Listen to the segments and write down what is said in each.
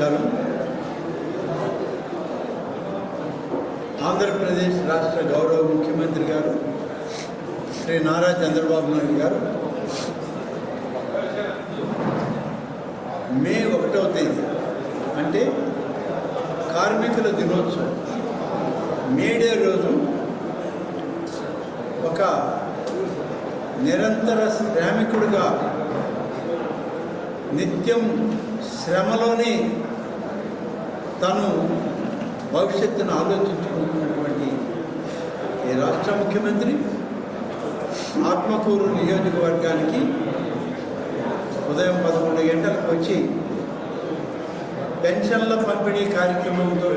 నమస్కారం. ఆంధ్రప్రదేశ్ రాష్ట్ర గౌరవ ముఖ్యమంత్రి గారు శ్రీ నారా చంద్రబాబు నాయుడు గారు. మే ఒకటవ తేదీ అంటే కార్మికుల దినోత్సవం. మేడే రోజు ఒక నిరంతర శ్రామికుడుగా నిత్యం శ్రమలోనే తను భవిష్యత్తును ఆలోచించుకుంటున్నటువంటి ఈ రాష్ట్ర ముఖ్యమంత్రి ఆత్మకూరు నియోజకవర్గానికి ఉదయం పదకొండు గంటలకు వచ్చి పెన్షన్ల పంపిణీ కార్యక్రమంతో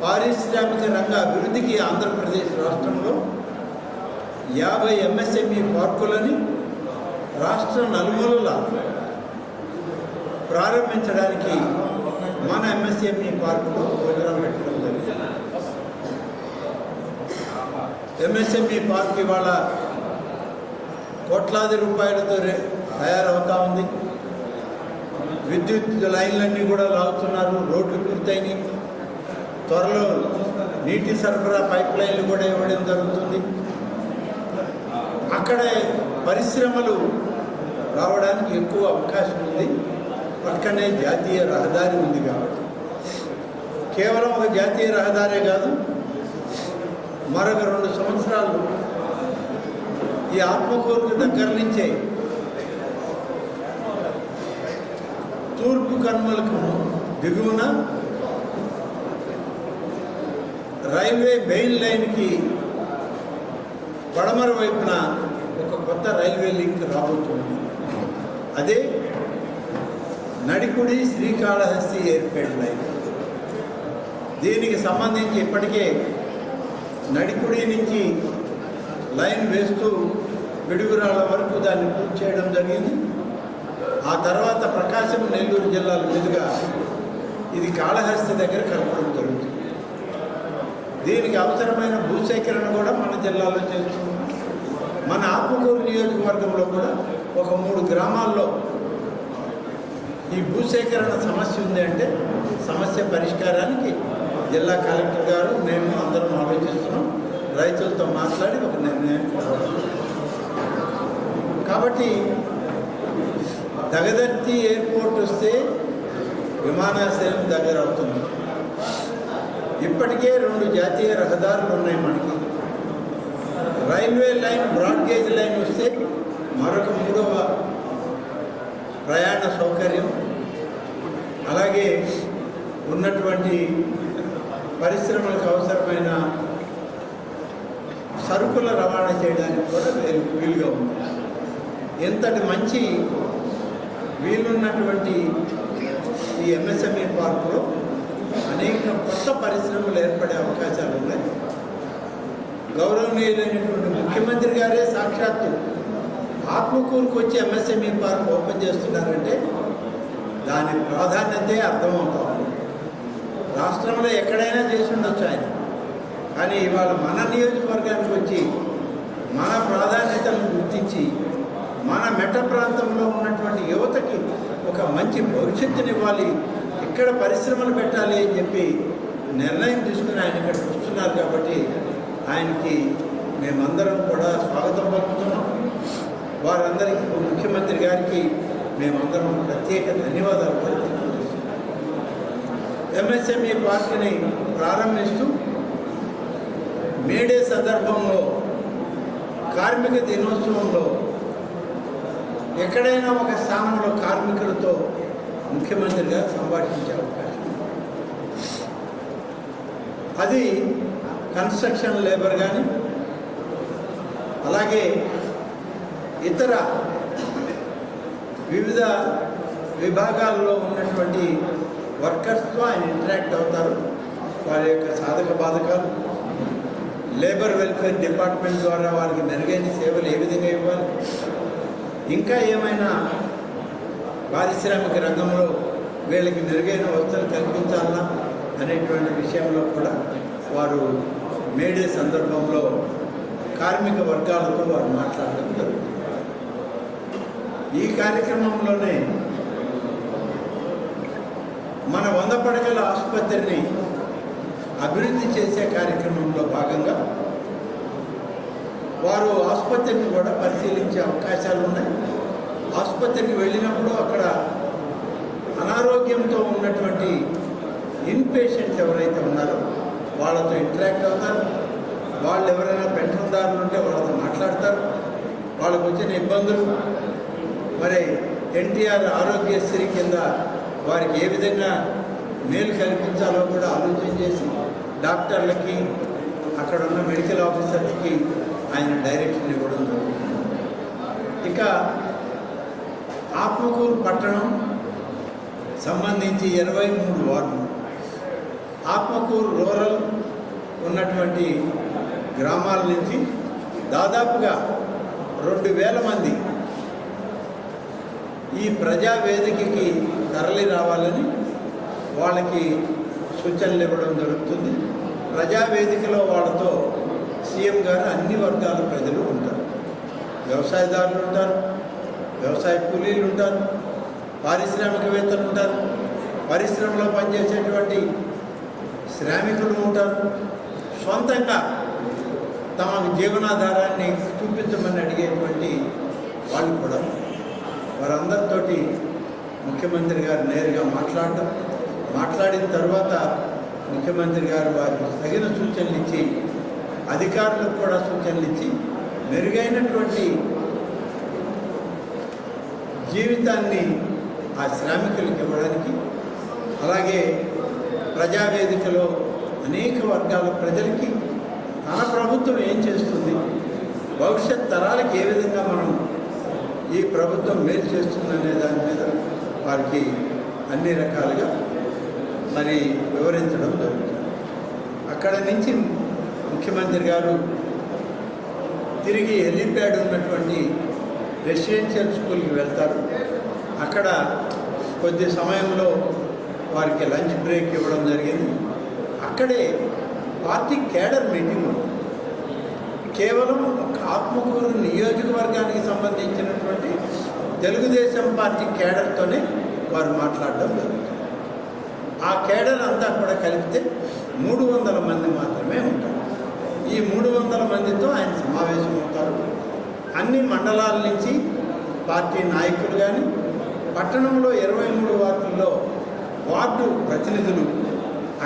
పారిశ్రామిక రంగ అభివృద్ధికి ఆంధ్రప్రదేశ్ రాష్ట్రంలో యాభై ఎంఎస్ఎంఈ పార్కులని రాష్ట్ర నలుమూలల ప్రారంభించడానికి మన ఎంఎస్ఎంఈ పార్కులో భోజనాలు పెట్టడం జరిగింది. ఎంఎస్ఎంఈ పార్క్ ఇవాళ కోట్లాది రూపాయలతో తయారవుతా ఉంది. విద్యుత్ లైన్లన్నీ కూడా లాగుతున్నారు రోడ్లు పూర్తయినాయి. త్వరలో నీటి సరఫరా పైప్ లైన్లు కూడా ఇవ్వడం జరుగుతుంది. అక్కడ పరిశ్రమలు రావడానికి ఎక్కువ అవకాశం ఉంది. పక్కనే జాతీయ రహదారి ఉంది కాబట్టి. కేవలం ఒక జాతీయ రహదారే కాదు మరొక రెండు సంవత్సరాలు ఈ ఆత్మకూరుకు దగ్గర నుంచే తూర్పు కనుమలకు దిగువన రైల్వే మెయిన్ లైన్కి పడమర వైపున ఒక కొత్త రైల్వే లింక్ రాబోతుంది. అదే నడికుడి శ్రీకాళహస్తి ఎయిర్పేట్ లైన్ దీనికి సంబంధించి ఇప్పటికే నడికుడి నుంచి లైన్ వేస్తూ పిడుగురాళ్ళ వరకు దాన్ని పూర్తి చేయడం జరిగింది. ఆ తర్వాత ప్రకాశం నెల్లూరు జిల్లాల మీదుగా ఇది కాళహస్తి దగ్గర కలపడం జరుగుతుంది. దీనికి అవసరమైన భూసేకరణ కూడా మన జిల్లాలో చేస్తున్నాం. మన ఆత్మకూరు నియోజకవర్గంలో కూడా ఒక మూడు గ్రామాల్లో ఈ భూసేకరణ సమస్య ఉంది అంటే సమస్య పరిష్కారానికి జిల్లా కలెక్టర్ గారు మేము అందరం ఆలోచిస్తున్నాం. రైతులతో మాట్లాడి ఒక నిర్ణయం కాబట్టి దగదర్తి ఎయిర్పోర్ట్ వస్తే విమానాశ్రయం దగ్గర అవుతుంది. ఇప్పటికే రెండు జాతీయ రహదారులు ఉన్నాయి మనకి. రైల్వే లైన్ బ్రాడ్గేజ్ లైన్ వస్తే మరొక మూడవ ప్రయాణ సౌకర్యం అలాగే ఉన్నటువంటి పరిశ్రమలకు అవసరమైన సరుకుల రవాణా చేయడానికి కూడా వీలుగా ఉంది. ఎంతటి మంచి వీలున్నటువంటి ఈ ఎంఎస్ఎంఈ పార్కులో అనేక కొత్త పరిశ్రమలు ఏర్పడే అవకాశాలు ఉన్నాయి. గౌరవనీయులైనటువంటి ముఖ్యమంత్రి గారే సాక్షాత్తు ఆత్మకూరుకు వచ్చి ఎంఎస్ఎంఈ పార్క్ ఓపెన్ చేస్తున్నారంటే దాని ప్రాధాన్యతే అర్థమవుతా రాష్ట్రంలో ఎక్కడైనా చేసి ఉండొచ్చు ఆయన. కానీ ఇవాళ మన నియోజకవర్గానికి వచ్చి మన ప్రాధాన్యతలను గుర్తించి మన మెట్ట ప్రాంతంలో ఉన్నటువంటి యువతకి ఒక మంచి భవిష్యత్తునివ్వాలి ఇక్కడ పరిశ్రమలు పెట్టాలి అని చెప్పి నిర్ణయం తీసుకుని ఆయన ఇక్కడ వస్తున్నారు కాబట్టి ఆయనకి మేమందరం కూడా స్వాగతం పలుకుతున్నాం. వారందరికీ ముఖ్యమంత్రి గారికి మేమందరం ప్రత్యేక ధన్యవాదాలు ఎంఎస్ఎంఈ పార్టీని ప్రారంభిస్తూ మేడే సందర్భంలో కార్మిక దినోత్సవంలో ఎక్కడైనా ఒక స్థానంలో కార్మికులతో ముఖ్యమంత్రిగా సంభాషించే అవకాశం అది కన్స్ట్రక్షన్ లేబర్ కానీ అలాగే ఇతర వివిధ విభాగాల్లో ఉన్నటువంటి వర్కర్స్తో ఆయన ఇంటరాక్ట్ అవుతారు. వారి యొక్క సాధక బాధకాలు లేబర్ వెల్ఫేర్ డిపార్ట్మెంట్ ద్వారా వారికి మెరుగైన సేవలు ఏ విధంగా ఇవ్వాలి? ఇంకా ఏమైనా పారిశ్రామిక రంగంలో వీళ్ళకి మెరుగైన వసతులు కల్పించాలా అనేటువంటి విషయంలో కూడా వారు మేడే సందర్భంలో కార్మిక వర్గాలతో వారు మాట్లాడడం జరుగుతుంది. ఈ కార్యక్రమంలోనే మన వంద పడకల ఆసుపత్రిని అభివృద్ధి చేసే కార్యక్రమంలో భాగంగా వారు ఆసుపత్రిని కూడా పరిశీలించే అవకాశాలు ఉన్నాయి. ఆసుపత్రికి వెళ్ళినప్పుడు అక్కడ అనారోగ్యంతో ఉన్నటువంటి ఇన్ పేషెంట్స్ ఎవరైతే ఉన్నారో వాళ్ళతో ఇంటరాక్ట్ అవుతారు. వాళ్ళు ఎవరైనా పెన్షన్దారులు ఉంటే వాళ్ళతో మాట్లాడతారు. వాళ్ళకు వచ్చిన ఇబ్బందులు మరి ఎన్టీఆర్ ఆరోగ్యశ్రీ కింద వారికి ఏ విధంగా మేలు కల్పించాలో కూడా ఆలోచన చేసి డాక్టర్లకి అక్కడ ఉన్న మెడికల్ ఆఫీసర్స్కి ఆయన డైరెక్షన్ ఇవ్వడం జరుగుతుంది. ఇక ఆత్మకూరు పట్టణం సంబంధించి ఇరవై మూడు వార్డులు. ఆత్మకూరు రూరల్ ఉన్నటువంటి గ్రామాల నుంచి దాదాపుగా రెండు వేల మంది ఈ ప్రజా వేదికకి తరలి రావాలని వాళ్ళకి సూచనలు ఇవ్వడం జరుగుతుంది. ప్రజా వేదికలో వాళ్ళతో సీఎం గారు అన్ని వర్గాల ప్రజలు ఉంటారు. వ్యవసాయదారులు ఉంటారు వ్యవసాయ కూలీలు ఉంటారు పారిశ్రామికవేత్తలు ఉంటారు పరిశ్రమలో పనిచేసేటువంటి శ్రామికులు ఉంటారు. సొంతంగా తమ జీవనాధారాన్ని చూపించమని అడిగేటువంటి వాళ్ళు కూడా వారందరితోటి ముఖ్యమంత్రి గారు నేరుగా మాట్లాడటం మాట్లాడిన తర్వాత ముఖ్యమంత్రి గారు వారికి తగిన సూచనలు ఇచ్చి అధికారులకు కూడా సూచనలు ఇచ్చి మెరుగైనటువంటి జీవితాన్ని ఆ శ్రామికులకు ఇవ్వడానికి అలాగే ప్రజావేదికలో అనేక వర్గాల ప్రజలకి తన ప్రభుత్వం ఏం చేస్తుంది భవిష్యత్ తరాలకు ఏ విధంగా మనం ఈ ప్రభుత్వం మేలు చేస్తుందనే దాని మీద వారికి అన్ని రకాలుగా మరి వివరించడం జరుగుతుంది. అక్కడ నుంచి ముఖ్యమంత్రి గారు తిరిగి హెలీప్యాడ్ ఉన్నటువంటి రెసిడెన్షియల్ స్కూల్కి వెళ్తారు. అక్కడ కొద్ది సమయంలో వారికి లంచ్ బ్రేక్ ఇవ్వడం జరిగింది. అక్కడే పార్టీ కేడర్ మీటింగ్ ఉంటుంది. కేవలం ఒక ఆత్మకూరు నియోజకవర్గానికి సంబంధించినటువంటి తెలుగుదేశం పార్టీ కేడర్తోనే వారు మాట్లాడడం జరుగుతుంది. ఆ కేడర్ అంతా కూడా కలిపితే మూడు వందల మంది మాత్రమే ఉంటారు. ఈ మూడు వందల మందితో ఆయన సమావేశం అవుతారు. అన్ని మండలాల నుంచి పార్టీ నాయకులు కానీ పట్టణంలో ఇరవై మూడు వార్డుల్లో వార్డు ప్రతినిధులు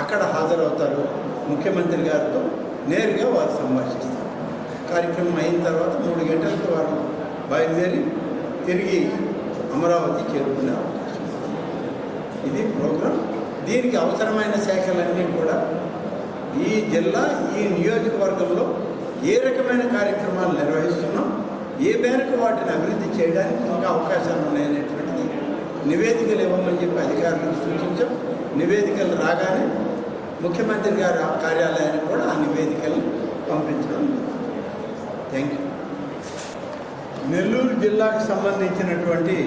అక్కడ హాజరవుతారు. ముఖ్యమంత్రి గారితో నేరుగా వారు సంభాషిస్తారు. కార్యక్రమం అయిన తర్వాత మూడు గంటలకు వారు బయలుదేరి తిరిగి అమరావతి చేరుకునే అవకాశం ఉంది. ఇది ప్రోగ్రాం దీనికి అవసరమైన శాఖలన్నీ కూడా ఈ జిల్లా ఈ నియోజకవర్గంలో ఏ రకమైన కార్యక్రమాలు నిర్వహిస్తున్నాం ఏ మేరకు వాటిని అభివృద్ధి చేయడానికి ఇంకా అవకాశాలు ఉన్నాయనేటువంటిది నివేదికలు ఇవ్వమని చెప్పి అధికారులకు సూచించాం నివేదికలు రాగానే ముఖ్యమంత్రి గారి కార్యాలయానికి కూడా ఆ నివేదికలు పంపించడం థ్యాంక్ యూ నెల్లూరు జిల్లాకు సంబంధించినటువంటి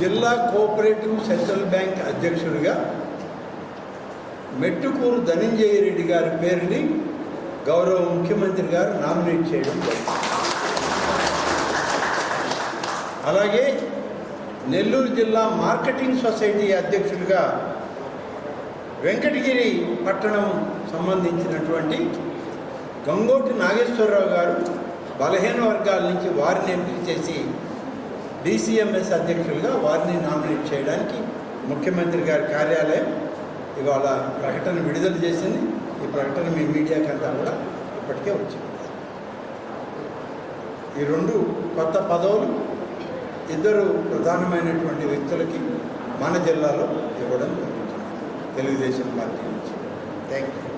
జిల్లా కోఆపరేటివ్ సెంట్రల్ బ్యాంక్ అధ్యక్షుడిగా మెట్టుకూరు ధనంజయ రెడ్డి గారి పేరుని గౌరవ ముఖ్యమంత్రి గారు నామినేట్ చేయడం అలాగే నెల్లూరు జిల్లా మార్కెటింగ్ సొసైటీ అధ్యక్షుడిగా వెంకటగిరి పట్టణం సంబంధించినటువంటి గంగోటి నాగేశ్వరరావు గారు బలహీన వర్గాల నుంచి వారిని ఎంపిక చేసి బీసీఎంఎస్ అధ్యక్షులుగా వారిని నామినేట్ చేయడానికి ముఖ్యమంత్రి గారి కార్యాలయం ఇవాళ ప్రకటన విడుదల చేసింది. ఈ ప్రకటన మీ మీడియాకంతా కూడా ఇప్పటికే వచ్చింది. ఈ రెండు కొత్త పదవులు ఇద్దరు ప్రధానమైనటువంటి వ్యక్తులకి మన జిల్లాలో ఇవ్వడం జరుగుతుంది. తెలుగుదేశం పార్టీ నుంచి. Thank you